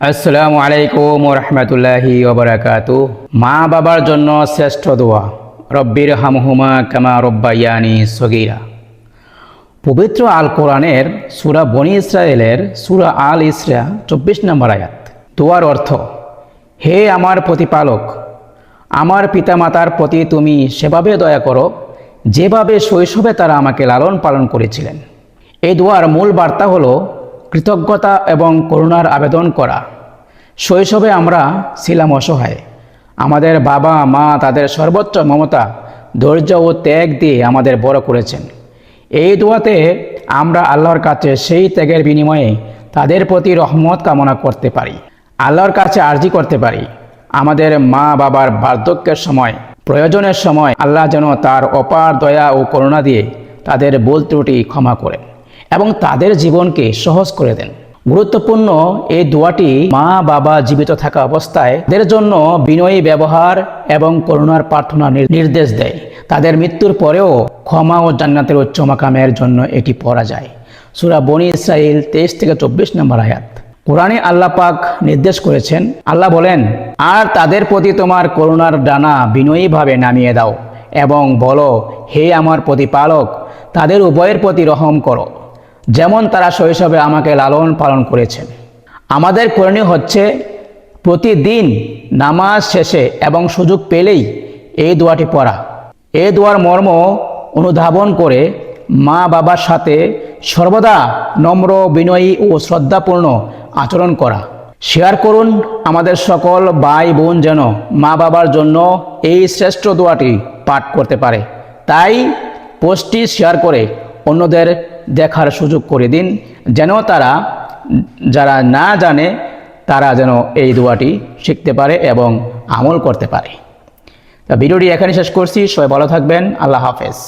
আসসালামু আলাইকুম রহমতুল্লাহি ওবরাকাতু। মা বাবার জন্য শ্রেষ্ঠ দোয়া, রব্বির হামহুমা কামা রব্বাইয়ানি সগিরা। পবিত্র আল কোরআনের সুরা বনি ইসরায়েলের সুরা আল ইসরা, চব্বিশ নম্বর আয়াত। দোয়ার অর্থ, হে আমার প্রতিপালক, আমার পিতামাতার প্রতি তুমি সেভাবে দয়া করো, যেভাবে শৈশবে তারা আমাকে লালন পালন করেছিলেন। এই দোয়ার মূল বার্তা হলো কৃতজ্ঞতা এবং করুণার আবেদন করা। শৈশবে আমরা ছিলাম অসহায়। আমাদের বাবা, মা তাদের সর্বোচ্চ মমতা, ধৈর্য ও ত্যাগ দিয়ে আমাদের বড় করেছেন। এই দোয়াতে আমরা আল্লাহর কাছে সেই ত্যাগের বিনিময়ে তাদের প্রতি রহমত কামনা করতে পারি। আল্লাহর কাছে আর্জি করতে পারি। আমাদের মা বাবার বার্ধক্যের সময়, প্রয়োজনের সময় আল্লাহ যেন তার অপার দয়া ও করুণা দিয়ে তাদের ভুল ত্রুটি ক্ষমা করেন। এবং তাদের জীবনকে সহজ করে দেন। গুরুত্বপূর্ণ এই দোয়াটি মা, বাবা জীবিত থাকা অবস্থায় তাদের জন্য বিনয়ী ব্যবহার এবং করুণার প্রার্থনা নির্দেশ দেয়। তাদের মৃত্যুর পরেও ক্ষমা ও জান্নাতের উচ্চ মাকামের জন্য এটি পড়া যায়। সুরা বনি ইসরাইল তেইশ থেকে চব্বিশ নম্বর আয়াত। কোরআনে আল্লাহ পাক নির্দেশ করেছেন, আল্লাহ বলেন, আর তাদের প্রতি তোমার করুণার ডানা বিনয়ীভাবে নামিয়ে দাও এবং বলো, হে আমার প্রতিপালক, তাদের উভয়ের প্রতি রহম করো। যেমন তারা শৈশবে আমাকে লালন পালন করেছেন। আমাদের করণীয় হচ্ছে প্রতিদিন নামাজ শেষে এবং সুযোগ পেলেই এই দোয়াটি পড়া। এই দোয়ার মর্ম অনুধাবন করে মা বাবার সাথে সর্বদা নম্র, বিনয়ী ও শ্রদ্ধাপূর্ণ আচরণ করা। শেয়ার করুন আমাদের সকল ভাই বোন যেন মা বাবার জন্য এই শ্রেষ্ঠ দোয়াটি পাঠ করতে পারে। তাই পোস্টটি শেয়ার করে অন্যদের দেখার সুযোগ করে দিন, যেন তারা, যারা না জানে, তারা যেন এই দোয়াটি শিখতে পারে এবং আমল করতে পারে। তা ভিডিওটি এখানে শেষ করছি, সবাই ভালো থাকবেন, আল্লাহ হাফেজ।